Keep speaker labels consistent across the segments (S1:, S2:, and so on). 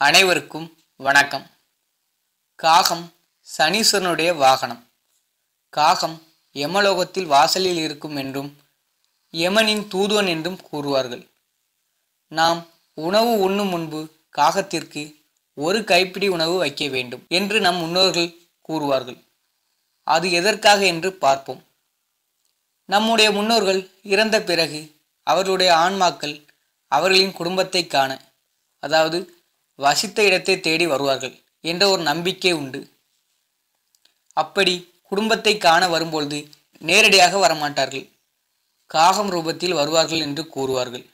S1: அனைவருக்கும் வணக்கம். காகம் சனீஸ்வரனுடைய வாகனம். காகம் யமலோகத்தில் வாசலில் இருக்கும் என்றும் யமனின் தூதுவன் என்றும் கூறுவார்கள். நாம் உணவு உண்ணும் முன்பு காகத்திற்கு ஒரு கைப்பிடி உணவு வைக்க வேண்டும் என்று நம் முன்னோர்கள் கூறுவார்கள். அது எதற்காக என்று பார்ப்போம். நம்முடைய முன்னோர்கள் இறந்த பிறகு அவர்களுடைய ஆன்மாக்கள் அவர்களின் குடும்பத்தை காண அதாவது வசித்த இடத்தை தேடி வருவார்கள் என்ற ஒரு நம்பிக்கை உண்டு. அப்படி குடும்பத்தை காண வரும்பொழுது நேரடியாக வரமாட்டார்கள். காகம் ரூபத்தில் வருவார்கள் என்று கூறுவார்கள்.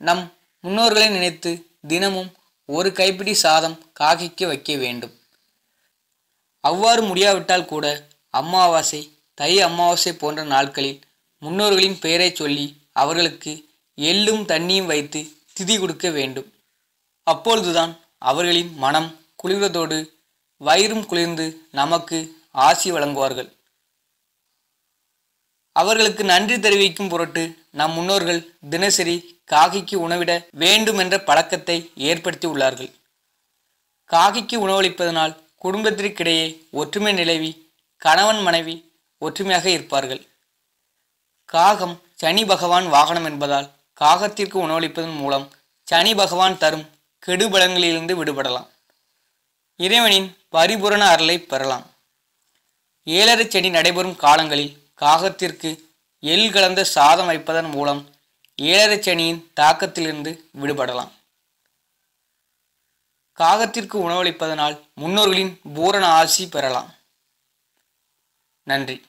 S1: நம் முன்னோர்களை நினைத்து தினமும் ஒரு கைப்பிடி சாதம் காகிக்கு வைக்க வேண்டும். அவ்வாறு முடியாவிட்டால் கூட அமாவாசை தை அமாவாசை போன்ற நாட்களில் முன்னோர்களின் பெயரை சொல்லி அவர்களுக்கு எள்ளும் தண்ணியும் வைத்து திதி கொடுக்க வேண்டும். அப்பொழுதுதான் அவர்களின் மனம் குளிர்வதோடு வயிறும் குளிர்ந்து நமக்கு ஆசி வழங்குவார்கள். அவர்களுக்கு நன்றி தெரிவிக்கும் பொருட்டு நம் முன்னோர்கள் தினசரி காகிக்கு உணவிட வேண்டும் என்ற பழக்கத்தை ஏற்படுத்தி உள்ளார்கள். காகிக்கு உணவளிப்பதனால் குடும்பத்திற்கிடையே ஒற்றுமை நிலவி கணவன் மனைவி ஒற்றுமையாக இருப்பார்கள். காகம் சனி பகவான் வாகனம் என்பதால் காகத்திற்கு உணவளிப்பதன் மூலம் சனி பகவான் தரும் கெடுபலங்களிலிருந்து விடுபடலாம். இறைவனின் பரிபூரண அருளை பெறலாம். ஏழரை செடி நடைபெறும் காலங்களில் காகத்திற்கு எள் கலந்த சாதம் வைப்பதன் மூலம் ஏழரை செடியின் தாக்கத்திலிருந்து விடுபடலாம். காகத்திற்கு உணவளிப்பதனால் முன்னோர்களின் பூரண ஆசி பெறலாம். நன்றி.